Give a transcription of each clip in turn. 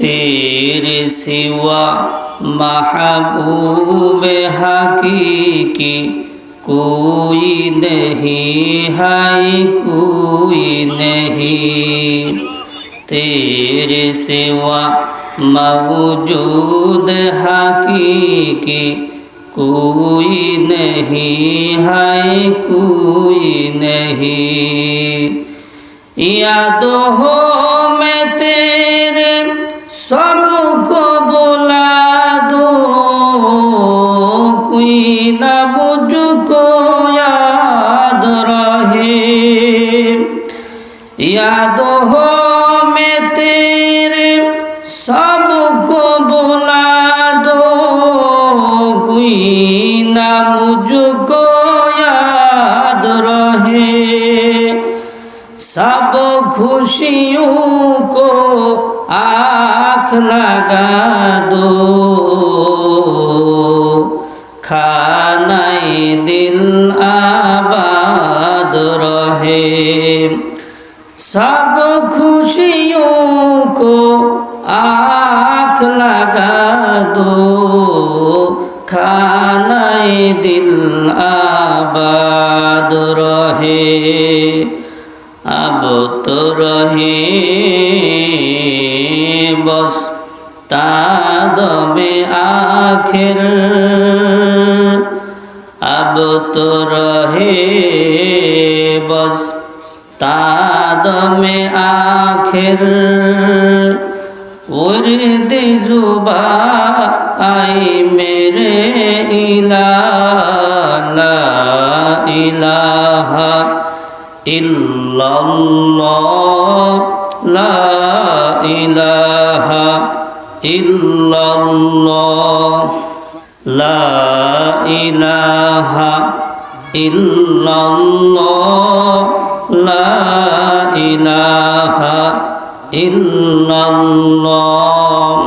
तेरे सिवा महबूब हकीकी कोई नहीं है, कोई नहीं। तेरे सिवा मौजूद हकीकी कोई नहीं है, कोई नहीं। याद मैं तेरे کوئی نہ مجھ کو یاد رہے یاد ہو میں تیرے سب کو بلا دو کوئی نہ مجھ کو یاد رہے سب خوشیوں کو آنکھ لگا دو रहे सब खुशियों को आँख लगा दो खानाए दिल आबाद रहे अब तो रहे बस तादमे आखिर अब तो रहे बस तादमे आखिर उर्द जुबा आई मेरे इला ला इलाहा ইল্লাল্লাহ লা ইলাহা ইল্লাল্লাহ লা ইলাহা ইল্লাল্লাহ لا إله إلا الله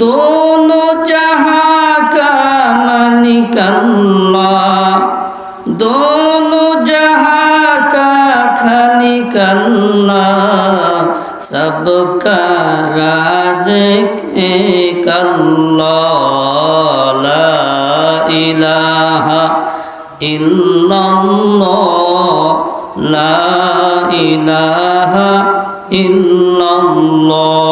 دونو جہاں کا ملک اللہ دونو جہاں کا خالق اللہ سب کا راز ایک اللہ illallah la ilaha illallah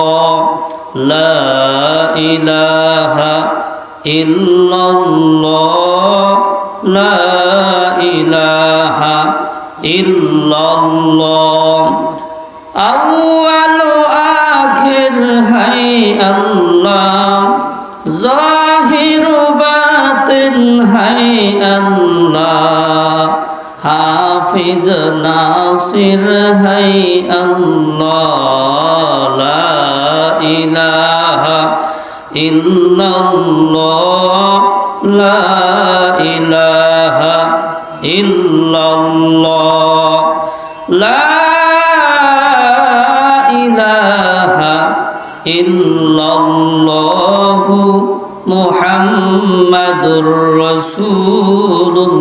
la ilaha illallah la ilaha illallah Allah হাফিজ নাসির, হাই আল্লাহ, লা ইলাহা ইল্লাল্লাহ, লা ইলাহা ইল্লাল্লাহ, লা ইলাহা ইল্লাল্লাহু মুহাম্মাদুর রাসূলুল্লাহ।